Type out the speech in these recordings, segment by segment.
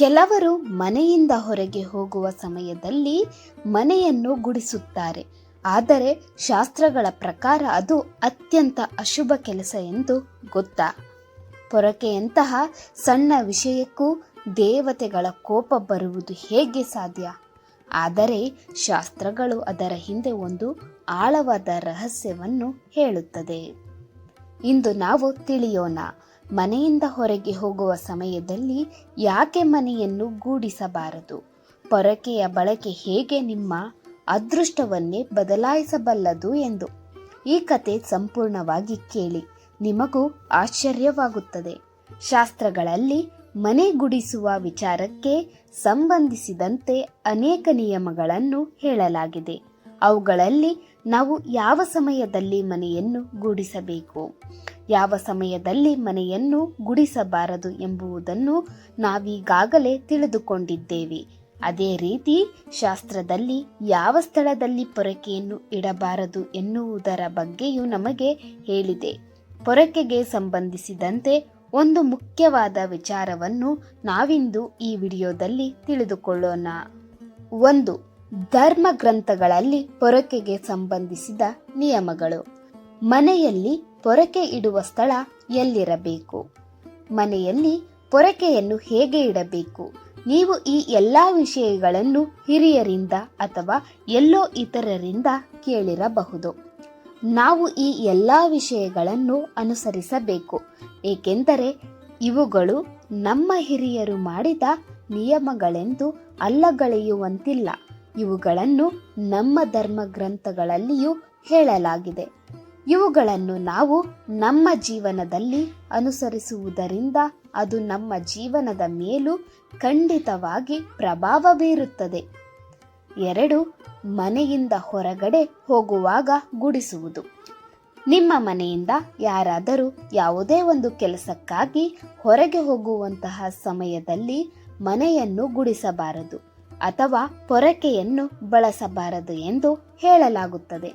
ಕೆಲವರು ಮನೆಯಿಂದ ಹೊರಗೆ ಹೋಗುವ ಸಮಯದಲ್ಲಿ ಮನೆಯನ್ನು ಗುಡಿಸುತ್ತಾರೆ. ಆದರೆ ಶಾಸ್ತ್ರಗಳ ಪ್ರಕಾರ ಅದು ಅತ್ಯಂತ ಅಶುಭ ಕೆಲಸ ಎಂದು ಗೊತ್ತಾ? ಪೊರಕೆಯಂತಹ ಸಣ್ಣ ವಿಷಯಕ್ಕೂ ದೇವತೆಗಳ ಕೋಪ ಬರುವುದು ಹೇಗೆ ಸಾಧ್ಯ? ಆದರೆ ಶಾಸ್ತ್ರಗಳು ಅದರ ಹಿಂದೆ ಒಂದು ಆಳವಾದ ರಹಸ್ಯವನ್ನು ಹೇಳುತ್ತದೆ. ಇಂದು ನಾವು ತಿಳಿಯೋಣ. ಮನೆಯಿಂದ ಹೊರಗೆ ಹೋಗುವ ಸಮಯದಲ್ಲಿ ಯಾಕೆ ಮನೆಯನ್ನು ಗೂಡಿಸಬಾರದು? ಪೊರಕೆಯ ಬಳಕೆ ಹೇಗೆ ನಿಮ್ಮ ಅದೃಷ್ಟವನ್ನೇ ಬದಲಾಯಿಸಬಲ್ಲದು ಎಂದು? ಈ ಕತೆ ಸಂಪೂರ್ಣವಾಗಿ ಕೇಳಿ ನಿಮಗೂ ಆಶ್ಚರ್ಯವಾಗುತ್ತದೆ. ಶಾಸ್ತ್ರಗಳಲ್ಲಿ ಮನೆ ಗುಡಿಸುವ ವಿಚಾರಕ್ಕೆ ಸಂಬಂಧಿಸಿದಂತೆ ಅನೇಕ ನಿಯಮಗಳನ್ನು ಹೇಳಲಾಗಿದೆ. ಅವುಗಳಲ್ಲಿ ನಾವು ಯಾವ ಸಮಯದಲ್ಲಿ ಮನೆಯನ್ನು ಗೂಡಿಸಬೇಕು? ಯಾವ ಸಮಯದಲ್ಲಿ ಮನೆಯನ್ನು ಗುಡಿಸಬಾರದು ಎಂಬುದನ್ನು ನಾವೀಗಾಗಲೇ ತಿಳಿದುಕೊಂಡಿದ್ದೇವೆ. ಅದೇ ರೀತಿ ಶಾಸ್ತ್ರದಲ್ಲಿ ಯಾವ ಸ್ಥಳದಲ್ಲಿ ಪೊರಕೆಯನ್ನು ಇಡಬಾರದು ಎನ್ನುವುದರ ಬಗ್ಗೆಯೂ ನಮಗೆ ಹೇಳಿದೆ. ಪೊರಕೆಗೆ ಸಂಬಂಧಿಸಿದಂತೆ ಒಂದು ಮುಖ್ಯವಾದ ವಿಚಾರವನ್ನು ನಾವಿಂದು ಈ ವಿಡಿಯೋದಲ್ಲಿ ತಿಳಿದುಕೊಳ್ಳೋಣ. ಒಂದು ಧರ್ಮ ಗ್ರಂಥಗಳಲ್ಲಿ ಪೊರಕೆಗೆ ಸಂಬಂಧಿಸಿದ ನಿಯಮಗಳು. ಮನೆಯಲ್ಲಿ ಪೊರಕೆ ಇಡುವ ಸ್ಥಳ ಎಲ್ಲಿರಬೇಕು? ಮನೆಯಲ್ಲಿ ಪೊರಕೆಯನ್ನು ಹೇಗೆ ಇಡಬೇಕು? ನೀವು ಈ ಎಲ್ಲ ವಿಷಯಗಳನ್ನು ಹಿರಿಯರಿಂದ ಅಥವಾ ಎಲ್ಲೋ ಇತರರಿಂದ ಕೇಳಿರಬಹುದು. ನಾವು ಈ ಎಲ್ಲ ವಿಷಯಗಳನ್ನು ಅನುಸರಿಸಬೇಕು. ಏಕೆಂದರೆ ಇವುಗಳು ನಮ್ಮ ಹಿರಿಯರು ಮಾಡಿದ ನಿಯಮಗಳೆಂದು ಅಲ್ಲಗಳೆಯುವಂತಿಲ್ಲ. ಇವುಗಳನ್ನು ನಮ್ಮ ಧರ್ಮ ಗ್ರಂಥಗಳಲ್ಲಿಯೂ ಹೇಳಲಾಗಿದೆ. ಇವುಗಳನ್ನು ನಾವು ನಮ್ಮ ಜೀವನದಲ್ಲಿ ಅನುಸರಿಸುವುದರಿಂದ ಅದು ನಮ್ಮ ಜೀವನದ ಮೇಲೂ ಖಂಡಿತವಾಗಿ ಪ್ರಭಾವ ಬೀರುತ್ತದೆ. ಎರಡು, ಮನೆಯಿಂದ ಹೊರಗಡೆ ಹೋಗುವಾಗ ಗುಡಿಸುವುದು. ನಿಮ್ಮ ಮನೆಯಿಂದ ಯಾರಾದರೂ ಯಾವುದೇ ಒಂದು ಕೆಲಸಕ್ಕಾಗಿ ಹೊರಗೆ ಹೋಗುವಂತಹ ಸಮಯದಲ್ಲಿ ಮನೆಯನ್ನು ಗುಡಿಸಬಾರದು. ಅಥವಾ ಪೊರಕೆಯನ್ನು ಬಳಸಬಾರದು ಎಂದು ಹೇಳಲಾಗುತ್ತದೆ.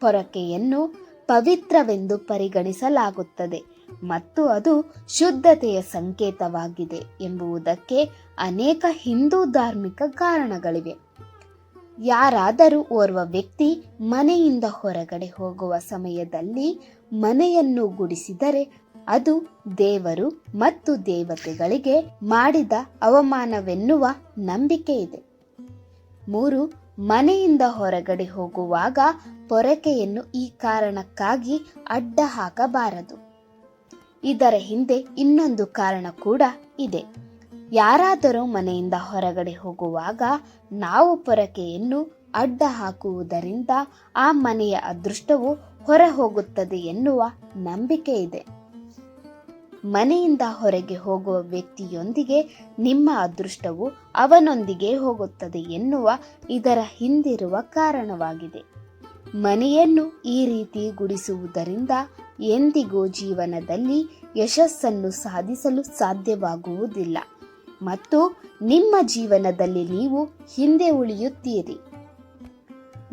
ಪೊರಕೆಯನ್ನು ಪವಿತ್ರವೆಂದು ಪರಿಗಣಿಸಲಾಗುತ್ತದೆ ಮತ್ತು ಅದು ಶುದ್ಧತೆಯ ಸಂಕೇತವಾಗಿದೆ ಎಂಬುದಕ್ಕೆ ಅನೇಕ ಹಿಂದೂ ಧಾರ್ಮಿಕ ಕಾರಣಗಳಿವೆ. ಯಾರಾದರೂ ಓರ್ವ ವ್ಯಕ್ತಿ ಮನೆಯಿಂದ ಹೊರಗಡೆ ಹೋಗುವ ಸಮಯದಲ್ಲಿ ಮನೆಯನ್ನು ಗುಡಿಸಿದರೆ ಅದು ದೇವರು ಮತ್ತು ದೇವತೆಗಳಿಗೆ ಮಾಡಿದ ಅವಮಾನವೆನ್ನುವ ನಂಬಿಕೆ ಇದೆ. ಮೂರು, ಮನೆಯಿಂದ ಹೊರಗಡೆ ಹೋಗುವಾಗ ಪೊರಕೆಯನ್ನು ಈ ಕಾರಣಕ್ಕಾಗಿ ಅಡ್ಡ ಹಾಕಬಾರದು ಇದರ ಹಿಂದೆ ಇನ್ನೊಂದು ಕಾರಣ ಕೂಡ ಇದೆ. ಯಾರಾದರೂ ಮನೆಯಿಂದ ಹೊರಗಡೆ ಹೋಗುವಾಗ ನಾವು ಪೊರಕೆಯನ್ನು ಅಡ್ಡ ಹಾಕುವುದರಿಂದ ಆ ಮನೆಯ ಅದೃಷ್ಟವು ಹೊರ ಹೋಗುತ್ತದೆ ಎನ್ನುವ ನಂಬಿಕೆ ಇದೆ. ಮನೆಯಿಂದ ಹೊರಗೆ ಹೋಗುವ ವ್ಯಕ್ತಿಯೊಂದಿಗೆ ನಿಮ್ಮ ಅದೃಷ್ಟವು ಅವನೊಂದಿಗೆ ಹೋಗುತ್ತದೆ ಎನ್ನುವ ಇದರ ಹಿಂದಿರುವ ಕಾರಣವಾಗಿದೆ. ಮನೆಯನ್ನು ಈ ರೀತಿ ಗುಡಿಸುವುದರಿಂದ ಎಂದಿಗೂ ಜೀವನದಲ್ಲಿ ಯಶಸ್ಸನ್ನು ಸಾಧಿಸಲು ಸಾಧ್ಯವಾಗುವುದಿಲ್ಲ. ಮತ್ತು ನಿಮ್ಮ ಜೀವನದಲ್ಲಿ ನೀವು ಹಿಂದೆ ಉಳಿಯುತ್ತೀರಿ.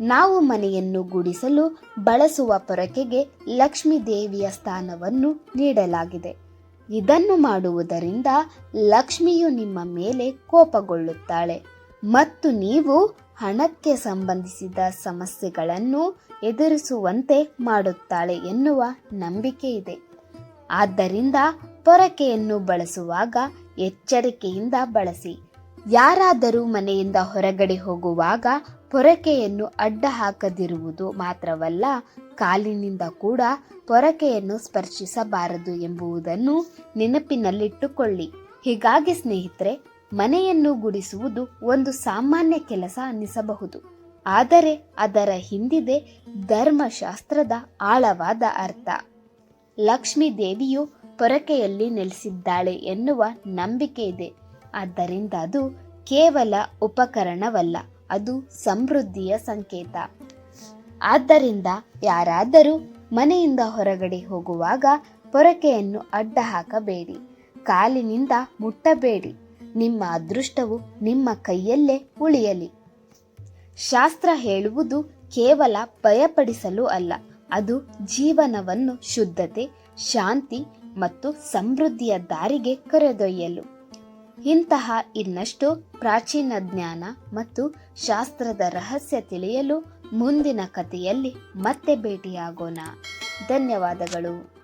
ನಾವು ಮನೆಯನ್ನು ಗುಡಿಸಲು ಬಳಸುವ ಪೊರಕೆಗೆ ಲಕ್ಷ್ಮೀ ದೇವಿಯ ಸ್ಥಾನವನ್ನು ನೀಡಲಾಗಿದೆ. ಇದನ್ನು ಮಾಡುವುದರಿಂದ ಲಕ್ಷ್ಮಿಯು ನಿಮ್ಮ ಮೇಲೆ ಕೋಪಗೊಳ್ಳುತ್ತಾಳೆ. ಮತ್ತು ನೀವು ಹಣಕ್ಕೆ ಸಂಬಂಧಿಸಿದ ಸಮಸ್ಯೆಗಳನ್ನು ಎದುರಿಸುವಂತೆ ಮಾಡುತ್ತಾಳೆ ಎನ್ನುವ ನಂಬಿಕೆ ಇದೆ. ಆದ್ದರಿಂದ ಪೊರಕೆಯನ್ನು ಬಳಸುವಾಗ ಎಚ್ಚರಿಕೆಯಿಂದ ಬಳಸಿ. ಯಾರಾದರೂ ಮನೆಯಿಂದ ಹೊರಗಡೆ ಹೋಗುವಾಗ ಪೊರಕೆಯನ್ನು ಅಡ್ಡ ಹಾಕದಿರುವುದು ಮಾತ್ರವಲ್ಲ, ಕಾಲಿನಿಂದ ಕೂಡ ಪೊರಕೆಯನ್ನು ಸ್ಪರ್ಶಿಸಬಾರದು ಎಂಬುದನ್ನು ನೆನಪಿನಲ್ಲಿಟ್ಟುಕೊಳ್ಳಿ. ಹೀಗಾಗಿ ಸ್ನೇಹಿತರೆ, ಮನೆಯನ್ನು ಗುಡಿಸುವುದು ಒಂದು ಸಾಮಾನ್ಯ ಕೆಲಸ ಅನ್ನಿಸಬಹುದು. ಆದರೆ ಅದರ ಹಿಂದಿದೆ ಧರ್ಮಶಾಸ್ತ್ರದ ಆಳವಾದ ಅರ್ಥ. ಲಕ್ಷ್ಮೀ ದೇವಿಯು ಪೊರಕೆಯಲ್ಲಿ ನೆಲೆಸಿದ್ದಾಳೆ ಎನ್ನುವ ನಂಬಿಕೆ ಇದೆ. ಆದ್ದರಿಂದ ಅದು ಕೇವಲ ಉಪಕರಣವಲ್ಲ, ಅದು ಸಮೃದ್ಧಿಯ ಸಂಕೇತ. ಆದ್ದರಿಂದ ಯಾರಾದರೂ ಮನೆಯಿಂದ ಹೊರಗಡೆ ಹೋಗುವಾಗ ಪೊರಕೆಯನ್ನು ಅಡ್ಡ ಹಾಕಬೇಡಿ ಕಾಲಿನಿಂದ ಮುಟ್ಟಬೇಡಿ, ನಿಮ್ಮ ಅದೃಷ್ಟವು ನಿಮ್ಮ ಕೈಯಲ್ಲೇ ಉಳಿಯಲಿ. ಶಾಸ್ತ್ರ ಹೇಳುವುದು ಕೇವಲ ಭಯಪಡಿಸಲು ಅಲ್ಲ, ಅದು ಜೀವನವನ್ನು ಶುದ್ಧತೆ, ಶಾಂತಿ ಮತ್ತು ಸಮೃದ್ಧಿಯ ದಾರಿಗೆ ಕರೆದೊಯ್ಯಲು. ಇಂತಹ ಇನ್ನಷ್ಟು ಪ್ರಾಚೀನ ಜ್ಞಾನ ಮತ್ತು ಶಾಸ್ತ್ರದ ರಹಸ್ಯ ತಿಳಿಯಲು ಮುಂದಿನ ಕಥೆಯಲ್ಲಿ ಮತ್ತೆ ಭೇಟಿಯಾಗೋಣ. ಧನ್ಯವಾದಗಳು.